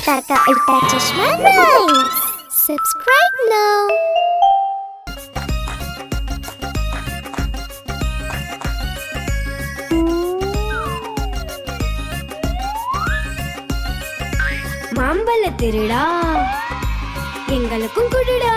Ultra Ultra Chashma Rhymes. Subscribe now. மாம்பழ திருடா எங்களுக்கும் குடுடா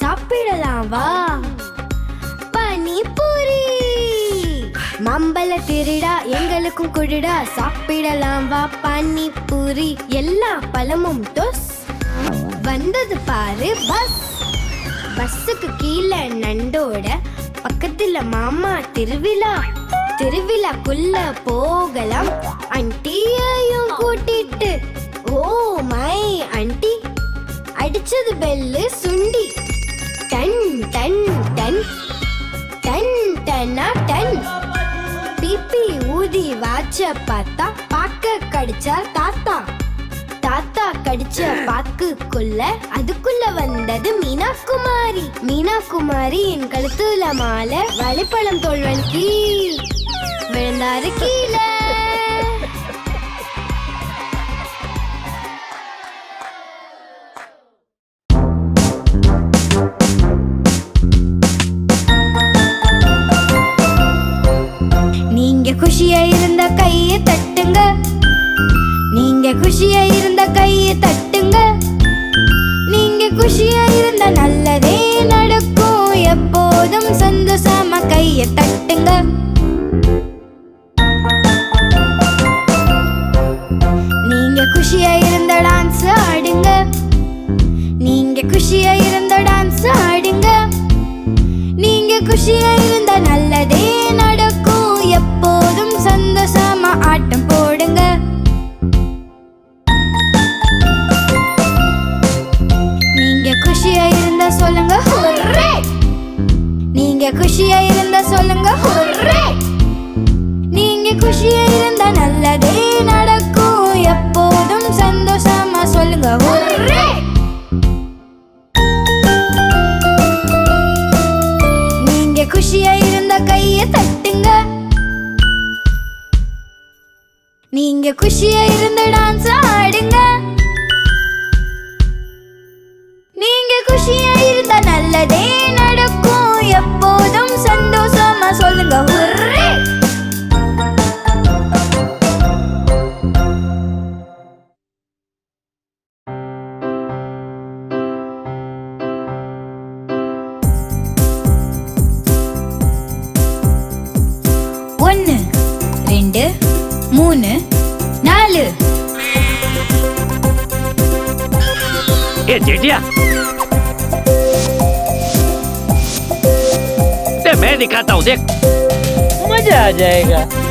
சாப்பிடலாம் வா மாம்பழ திருடா எங்களுக்கும் குடிடா. சாப்பிடலாம் வா பானிபூரி. எல்லா பழமும் டொஸ். வந்தது பாரு பஸ். பஸ்ஸுக்கு கீழே நண்டோட பக்கத்துல மாமா திருவிழா. திருவிழாக்குள்ள போகலாம். அண்டியையும் கூட்டிட்டு. ஓ மை அண்டி அடிச்சது பெல்லு சுண்டி. டன் டன் டன். டன் டன்னா டன். பிபி ஊதி வாச்ச பார்த்தா பாக்க கடிச்சா தாத்தா. தாத்தா கடிச்ச பாக்குக்குள்ள அதுக்குள்ள வந்தது மீனா குமாரி மீனா குமாரி என் கழுத்துல மாலை வழிப்பழம் தோல்வன் கீழ் விழுந்தாரு கீழே. நீங்க இருந்த நல்லதே நடக்கும் குஷியா இருந்த டான்ஸ் ஆடுங்க. நீங்க குஷியா இருந்தா நல்லதே நடக்கும். எப்போதும் சந்தோஷமா சொல்லுங்க. मैं दिखाता हूँ देख मजा आ जाएगा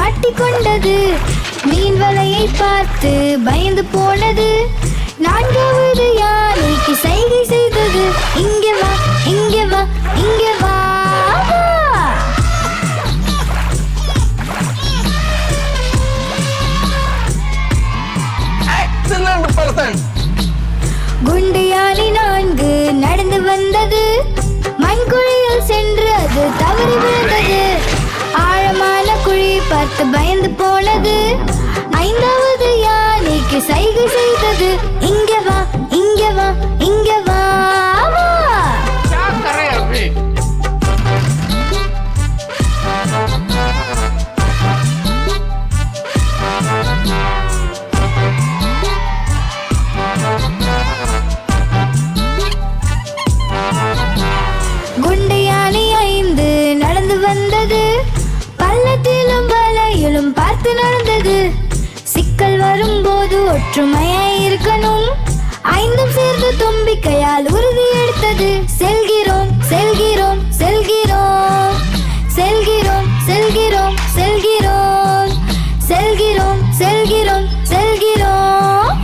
மாட்டிக்கொண்டது. மீன் வலையை பார்த்து பயந்து போனது. நான்காவது யானைக்கு சைகை செய்தது. இங்க வா இங்க வா இங்க வா. குண்டு யானை நான்கு நடந்து வந்தது. மண்குழியில் சென்று அது தவறி விழுந்தது. பார்த்து பயந்து போனது ஐந்தாவது யானைக்கு சைகை செய்ய ஒற்றுமையாய் இருக்கணும். ஐந்தும் சேர்ந்து தும்பிக்கையால் உறுதி எடுத்தது. செல்கிறோம் செல்கிறோம் செல்கிறோம். செல்கிறோம் செல்கிறோம் செல்கிறோம். செல்கிறோம் செல்கிறோம் செல்கிறோம்.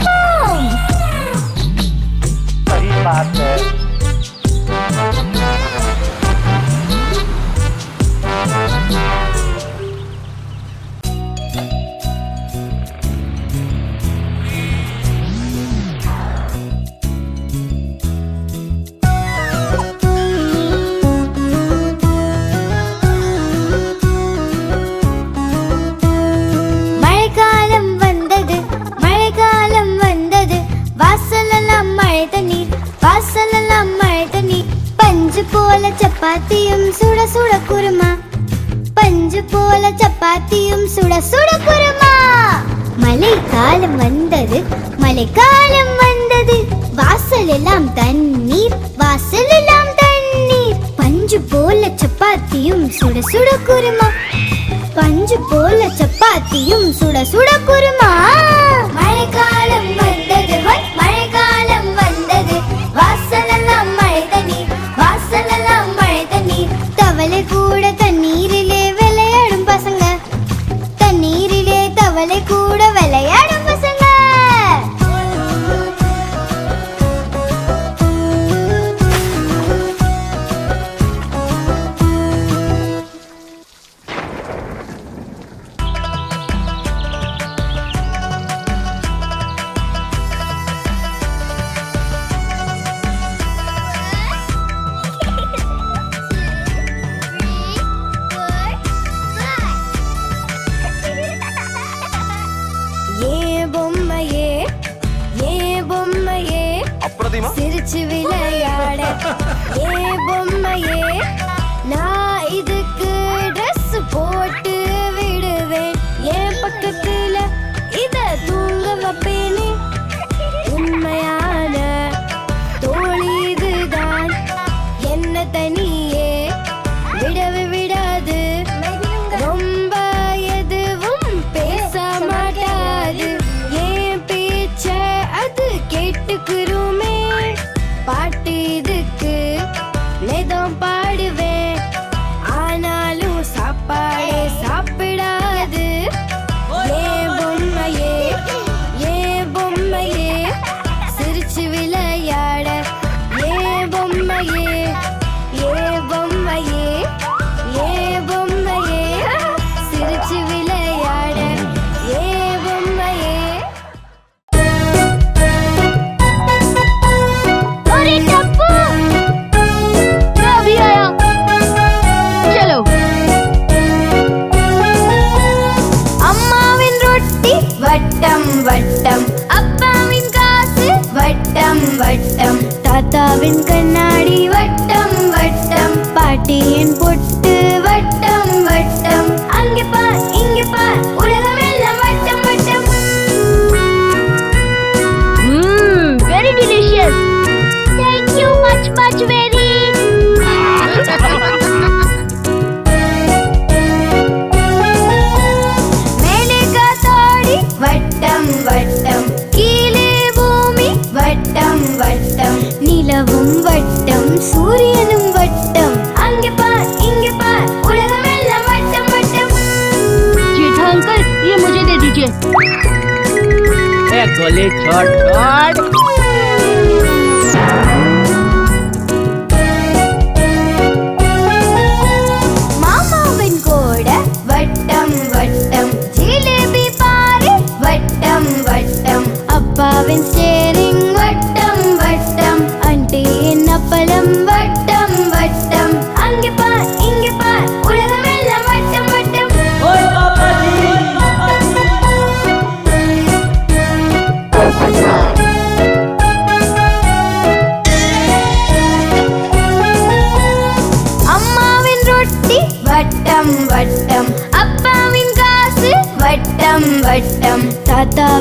போல சப்பாத்தியும் சுட சுட குருமா. பஞ்சு போல சப்பாத்தியும் சுட சுட குருமா. மழைக்காலம் வந்தது மழைக்காலம் வந்தது. வாசல் எல்லாம் தண்ணீர் வாசல் எல்லாம் தண்ணீர். பஞ்சு போல சப்பாத்தியும் சுட சுட குருமா. பஞ்சு போல சப்பாத்தியும் சுட சுட குருமா. மழைக்காலம் வந்து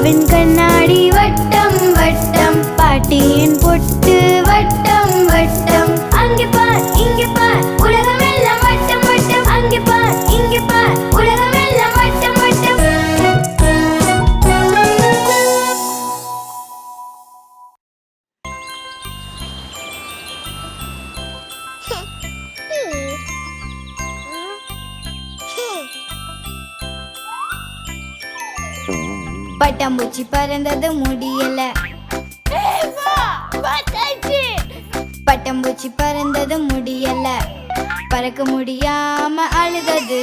தாத்தாவின் பட்டாம்பூச்சி பறந்தது முடியல. பட்டாம்பூச்சி பறந்தது முடியல. பறக்க முடியாம அழுதது.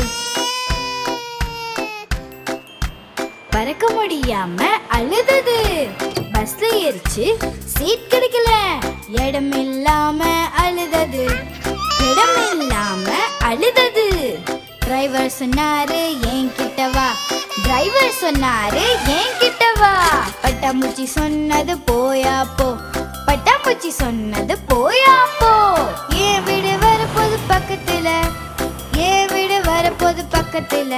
பறக்க முடியாம அழுதது. பஸ்ல ஏறிச்சு சீட் கிடைக்கல. இடம் இல்லாம அழுதது. இடம் இல்லாம அழுதது. டிரைவர் சொன்னாரு என்கிட்ட வா. டிரைவர் சொன்னாரு ஏன் கிட்ட வா. பட்டாம்பூச்சி சொன்னது போயா போ. பட்டாம்பூச்சி சொன்னது போயா போ. ஏன் வீடு வரப்போது பக்கத்துல. ஏ வீடு வரப்போது பக்கத்துல.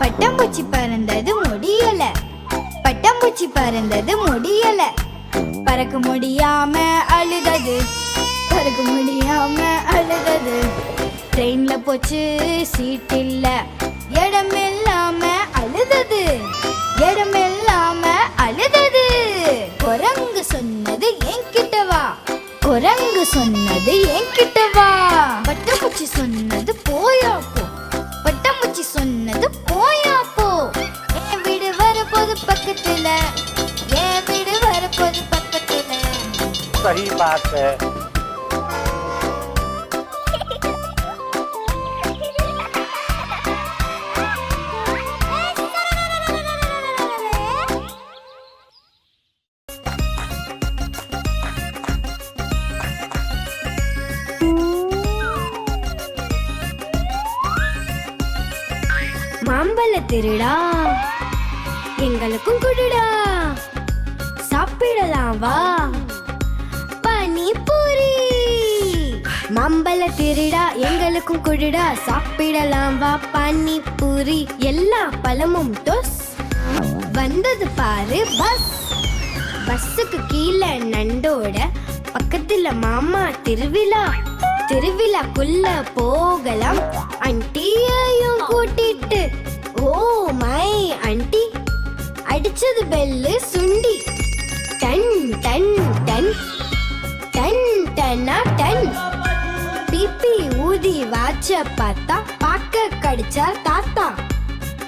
பட்டாம்பூச்சி பறந்தது முடியல. பட்டாம்பூச்சி பறந்தது மறக்க முடியாம அழுதது. பறக்க முடியாம அழுதது. ட்ரெயின்ல போச்சு சீட் இல்ல. இடம் இல்லாம அழுதது. இடம் இல்லாம அழுதது. குரங்கு சொன்னது என்கிட்ட வா. குரங்கு சொன்னது என்கிட்ட வா. பட்டுப்பூச்சி சொன்னது सही बात है। எங்களுக்கும் கொடுடா சாப்பிடலாம் வா பானிபூரி எல்லா பழமும் டொஸ். வந்தது பாரு பஸ். பஸ்ஸுக்கு கீழே நண்டோட பக்கத்துல மாமா திருவிழா. திருவிழாக்குள்ள போகலாம். அண்டியையும் கூட்டிட்டு. ஓ மை அண்டி அடிச்சது பெல்லு சுண்டி. டன் டன் டன். டன் டன்னா டன். சிப்பி ஊதி வாச்ச பார்த்தா பாக்க கடிச்சா தாத்தா.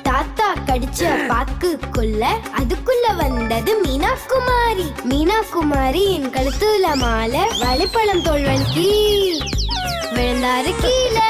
தாத்தா கடிச்ச பாக்குக்குள்ள அதுக்குள்ள வந்தது மீனா குமாரி மீனா குமாரி என் கழுத்துல மாலை வழிப்பழம் தோல்வன் கீழ் விழுந்தாரு கீழே.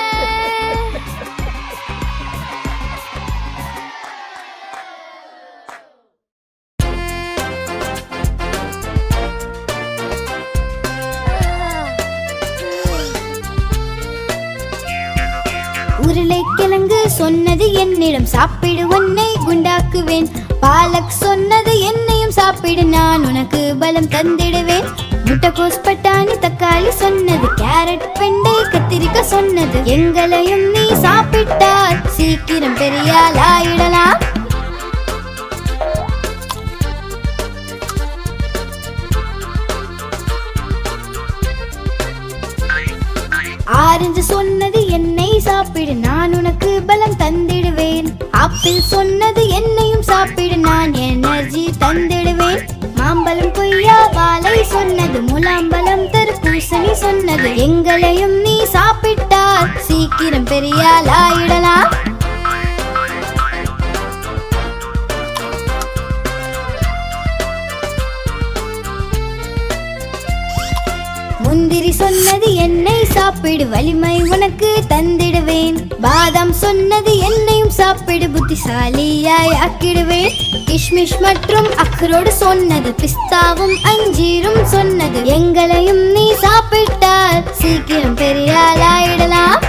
சொன்னது என்னிடம் சாப்பிடு உன்னை குண்டாக்குவேன் பாலக் சொன்னது என்னையும் சாப்பிடு நான் உனக்கு பலம் தந்திடுவேன். முட்டைக்கோஸ் பட்டாணி தக்காளி சொன்னது கேரட் பெண்டை கத்திரிக்க சொன்னது. எங்களையும் நீ சாப்பிட்டால் சீக்கிரம் பெரியால் ஆயிடலாம் ஆரஞ்சு சொன்னது என்னை சாப்பிடு நான் உனக்கு பலம் தந்திடுவேன். ஆப்பிள் சொன்னது என்னையும் சாப்பிடு நான் எனர்ஜி தந்திடுவேன். மாம்பழம் கொய்யா வாழை சொன்னது முலாம்பழம் தர்பூசணி சொன்னது எங்களையும் நீ சாப்பிட்டால் சீக்கிரம் பெரியால் ஆயிடலாம் முந்திரி சொன்னது என்னை சாப்பிடு வலிமை உனக்கு தந்திடுவேன். பாதாம் சொன்னது என்னையும் சாப்பிடு புத்திசாலியாய் ஆக்கிடுவேன். கிஷ்மிஷ் மற்றும் அக்ரோடு சொன்னது பிஸ்தாவும் அஞ்சீரும் சொன்னது எங்களையும் நீ சாப்பிட்டால் சீக்கிரம் பெரியால் ஆயிடலாம்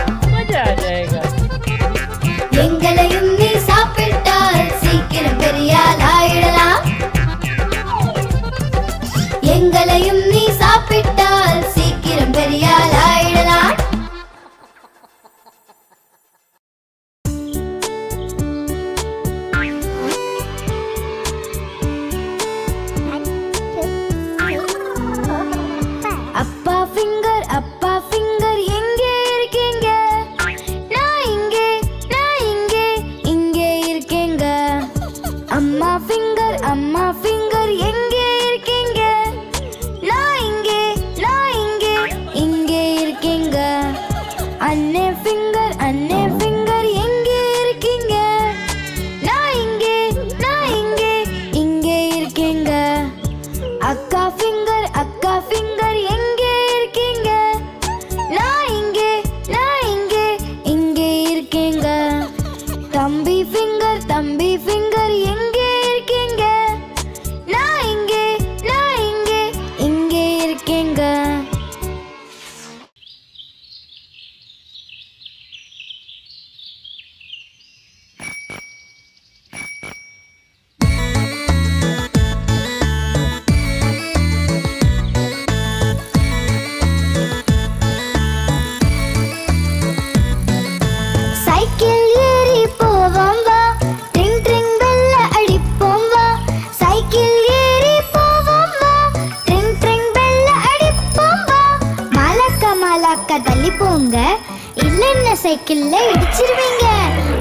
சைக்கிள்ல இடிச்சிருவீங்க.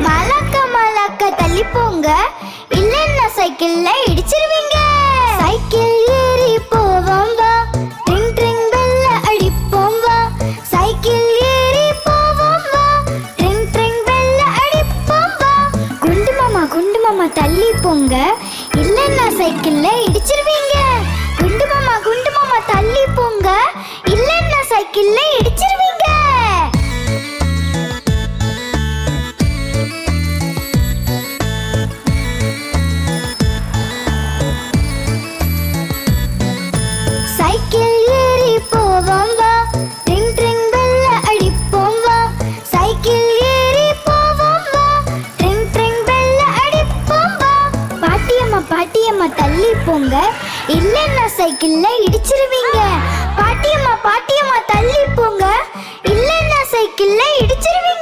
மலக்க மலக்க தள்ளி போங்க. இல்லைன்னா சைக்கிள்ல இடிச்சிருவீங்க. சைக்கிள் ஏறி போவோம் வா. ட்ரிங் ட்ரிங் பெல்ல அடிப்போம் வா. சைக்கிள் ஏறி போவோம் வா. ட்ரிங் ட்ரிங் பெல்ல அடிப்போம் வா. குண்டு மாமா குண்டு மாமா தள்ளி போங்க. இல்லைன்னா சைக்கிள்ல இடிச்சிருவீங்க. குண்டு மாமா குண்டு மாமா தள்ளி போங்க. இல்லைன்னா சைக்கிள்ல இடிச்சிருவீங்க. தள்ளி இல்லைன்னா சைக்கிள்ல இடிச்சிருவீங்க. பாட்டியம்மா பாட்டியம்மா தள்ளி போங்க. இல்லைன்னா சைக்கிள்ல இடிச்சிருவீங்க.